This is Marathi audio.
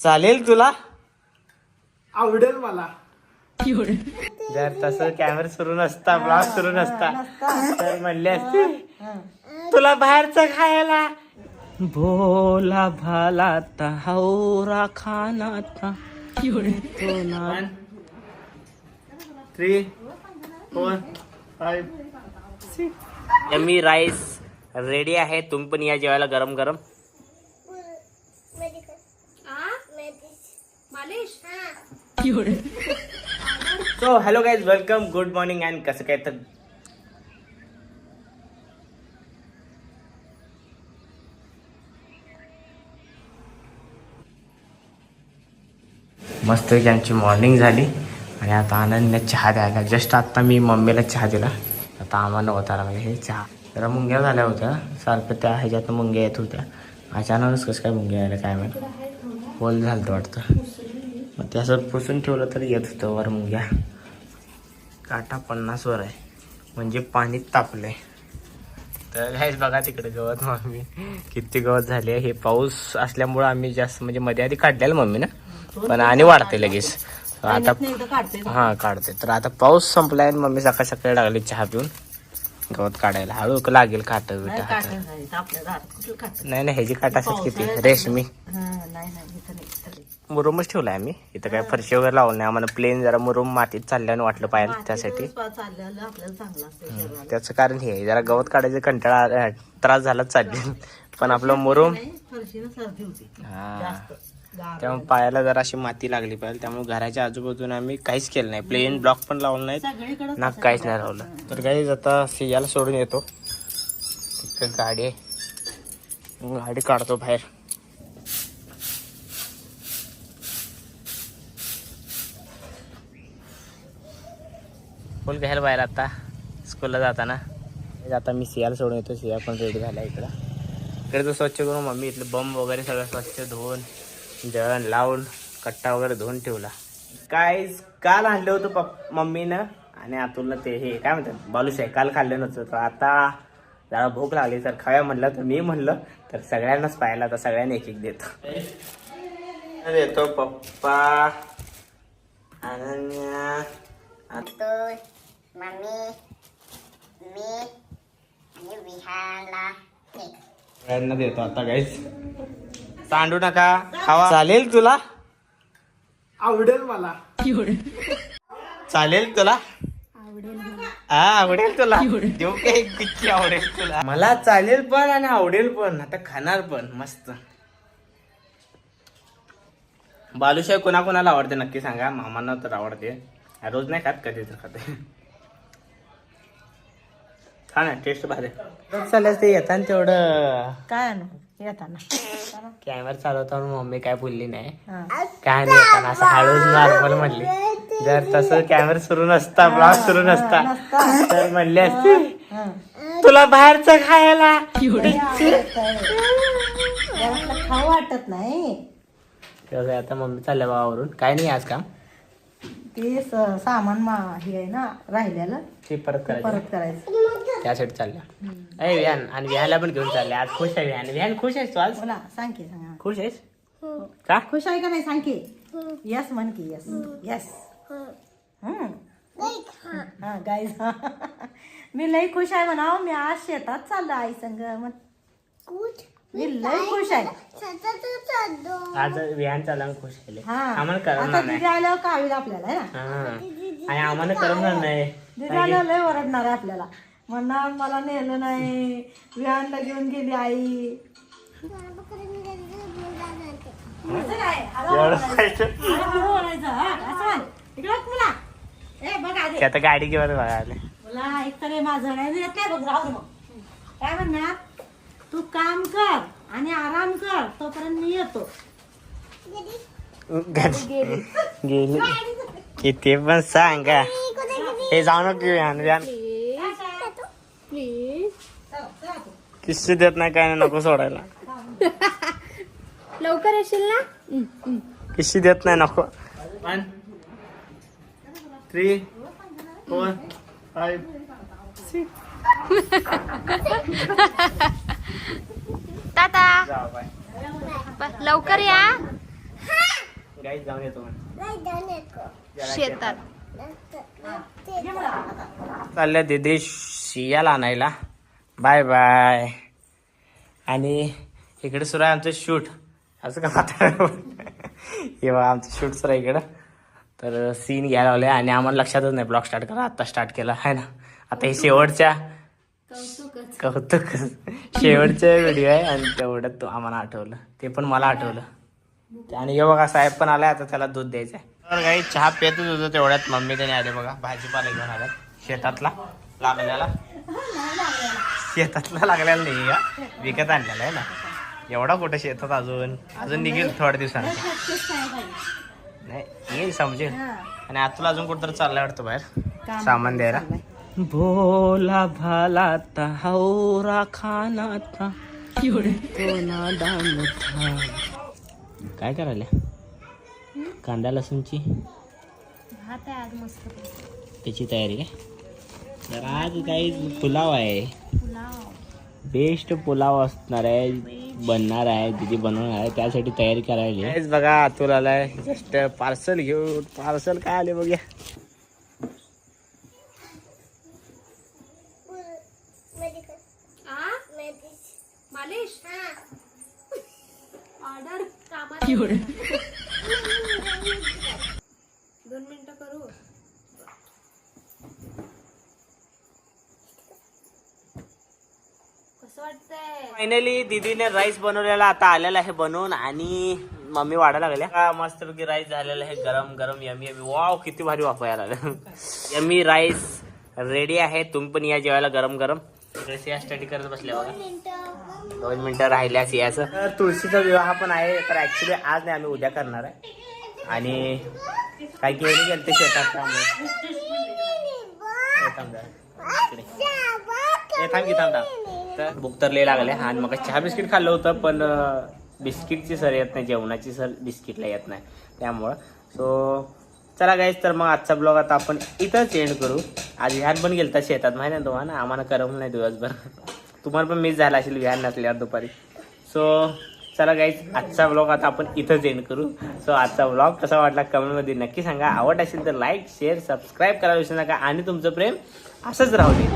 चालेल तुला? आवडेल मला. जर तसं कॅमेरा सुरू नसता ब्लॉग सुरू नसता तर म्हणले असते तुला बाहेरचं खायला. भोला भाला हावरा खाना three four five yummy rice ready आहे. तुम्ही पण या जेवायला गरम गरम so hello guys welcome good morning and कसं काय तर? मस्त आमची मॉर्निंग झाली. आणि आता आनंदने चहा द्यायला जस्ट आता मी मम्मीला चहा दिला. आता आम्हाला होता लागला हे चहा. जरा मुंग्या झाल्या होत्या. सारखं त्या ह्याच्यातनं मुंग्या येत होत्या. अचानकच कसं काय मुंग्या यायला काय माहिती. होल झालं वाटतं. ते असं पुसून ठेवलं तरी येत होतं. वर मुंग्या काटा पन्नासवर आहे. म्हणजे पाणी तापलंय. तर काहीच बघा तिकडे गवत मम्मी किती गवत झाले हे पाऊस असल्यामुळं आम्ही जास्त म्हणजे मध्ये आधी काढलेलं मम्मी ना? पण आणि वाढते लगेच. आता हा काढते तर आता पाऊस संपलाय मम्मी सकाळ सकाळी लागली चहा पिऊन. गवत काढायला. हळू लागेल काट बिट नाही. नाही ह्याची काट असतात किती? रेशमी. मुरुमच ठेवलाय आम्ही. इथं काय फरशी वगैरे लावलं नाही. आम्हाला प्लेन जरा मुरुम मातीत चालल्यानं वाटलं पाहिजे त्यासाठी. त्याचं कारण हे आहे, जरा गवत काढायचं कंटाळा त्रास झाला चालले पण आपलं मुरुम हा. त्यामुळे पायाला जरा अशी माती लागली पाहिजे. त्यामुळे घराच्या आजूबाजूने आम्ही काहीच केलं नाही. प्लेन ब्लॉक पण लावलं नाही ना काहीच नाही लावलं. तर काही आता सियाला सोडून येतो. तिकडे गाडी आहे. गाडी काढतो बाहेर. फुल घ्यायला बाहेर आता. स्कूलला जाताना. आता मी सियाला सोडून येतो. सिया पण रेडी झाला इकडं. इकडे तो स्वच्छ करून मम्मी इथलं बम वगैरे सगळं स्वच्छ धुवून. जळण लावून कट्टा वगैरे धुवून ठेवला. काय काल आणलं होतं पप मम्मीनं आणि अतुलनं ते हे काय म्हणतात बालुशाही काल खाल्लं नव्हतं तर आता जरा भूक लागली तर खाव्या म्हणलं तर मी म्हणलं तर सगळ्यांनाच पाहिला तर सगळ्यांनी एक एक देतो देतो पप्पा. अनन्या. अतुल मम्मी मी आणि विहानला देतो आता काहीच सांडू नका खावा. चालेल तुला? आवडेल मला. चालेल तुला? हा आवडेल तुला. देऊ काय किती आवडेल तुला? मला चालेल पण आणि आवडेल पण. आता खाणार पण मस्त. बालुशाही कोणा कोणाला आवडते नक्की सांगा. मामांना तर आवडते. रोज नाही खात कधी तर खाते. खा ना टेस्ट भारी. चालेल ते येताना तेवढं. काय आणू? येताना. कॅमेरा चालवताना मम्मी काय बोलली नाही. काय नाही येताना असं हळूच नॉर्मल म्हणली. जर तसं कॅमेरा सुरू नसता ब्लॉग सुरू नसता तर म्हणले असते तुला बाहेरचं खायला. खाऊ वाटत नाही. कसं आता मम्मी चालल्या बाबावरून काय नाही आज काम? ते सामान मा हे आहे ना राहिलेलं. ते परत करायचं परत करायचं. त्यासाठी चालल्या. अय विहान आणि विहानला पण घेऊन चालले. आज खुश आहे विहान. विहान खुश आहेस तू आज? बोला सांग की सांगा. खुश आहेस? का? खुश आहे का नाही सांग की. यस म्हण की यस यस हा. गाईज मी लई खुश आहे म्हणाव. मी आज शेतात चाललो आई संग. मग मी लई खुश आहे. आज विहान चालला खुश आहे हा. आम्हाला आता करणार नाही. दिदी आल्यावर कावील आपल्याला है ना? हा. आणि आम्हाला करणार नाही. दिदी आल्यावर लय ओरडणार आहे आपल्याला. म्हणणार मला नेलं नाही. विहानला घेऊन गेली आई. असं काय? हा? बघ. ए, बघ आधी. आता गाडी घेऊन बघायला मला एक तर हे माझं नाही येत नाही बघ राहू दे मग. काय म्हणणार? तू काम कर आणि आराम कर तोपर्यंत मी येतो. गेली. किती पण सांगा. हे. जाऊ नको विहान विहान. किस्से देत नाही काय नाही नको सोडायला. लवकर येशील ना? किस्से देत नाही नको. One three four five tata लवकर या. जाऊन येतो शेतात. चालल्या दिदी शियाला आणायला. बाय बाय. आणि इकडे सुरू आहे आमचं शूट. असं का हे बघा आमचं शूट सुरू आहे इकडं. तर सीन घ्यायला लावले आणि आम्हाला लक्षातच नाही ब्लॉग स्टार्ट करा आता स्टार्ट केला. आहे ना? आता हे शेवटच्या कौतुक शेवटचा व्हिडिओ आहे आणि तेवढं तो आम्हाला आठवलं. ते पण मला आठवलं. आणि हे बघा साहेब पण आलाय आता त्याला दूध द्यायचं आहे तर काही चहा पेतच होतं तेवढ्यात मम्मी त्याने आले बघा भाजीपाला घेऊन आल्यात शेतातला लागलेला शेतातला लागलेला नाही का विकत आणलेला आहे ना. एवढा कुठं शेतात अजून? अजून निघेल थोड्या दिवसांनी. नाही येईल समजेल आणि आतला अजून कुठं चाललाय वाटतं बाहेर? सामान द्यायला. भोला भाला तावरा खाना था तो नादान था काय करायला? कांदा लसूणची? भात आहे आज मस्त त्याची तयारी काय? तर आज काही पुलाव आहे. बेस्ट पुलाव असणार आहे बनणार आहे दिदी बनवणार आहे त्यासाठी तयारी करायली. हेच बघा अतुल आलाय. जस्ट पार्सल घेऊन पार्सल काय आले बघूया. मालिश ऑर्डर कामात दोन मिनिटं करू कसं वाटतंय फायनली दीदीने राईस बनवलेला आता आलेला आहे बनवून आणि मम्मी वाढायला लागल्या. का मस्त पैकी राईस झालेला आहे गरम गरम यमी यमी वाव किती भारी वाफायला लागलं. यमी राईस रेडी आहे. तुम्ही पण या जेवायला गरम गरम. या स्टडी करत बसल्या बघा. दोन मिनिटं. राहिल्यास याचं तर तुळशीचा विवाह पण आहे तर ऍक्च्युली आज नाही आम्ही उद्या करणार आहे. आणि काही गेले गेले ते शेतात थांब थांब. तर भूक तर लय लागले. आणि मग चहा बिस्किट खाल्लं होतं पण बिस्किटची सर येत नाही जेवणाची सर बिस्किटला येत नाही. त्यामुळं. सो चला गाईज तर मग आजचा ब्लॉग आता आपण इथंच एंड करू. आज विहान पण गेलता शेतात माहिती आहे ना तुम्हाला? आम्हाला करमलं नाही दिवसभर. तुम्हाला पण मिस झाला असेल विहान नसल्यावर दुपारी. सो चला गाईज आजचा ब्लॉग आता आपण इथंच एंड करू. सो आजचा ब्लॉग कसा वाटला कमेंटमध्ये नक्की सांगा. आवड असेल तर लाईक शेअर सबस्क्राईब करायला विसरू नका. आणि तुमचं प्रेम असंच राहू दे.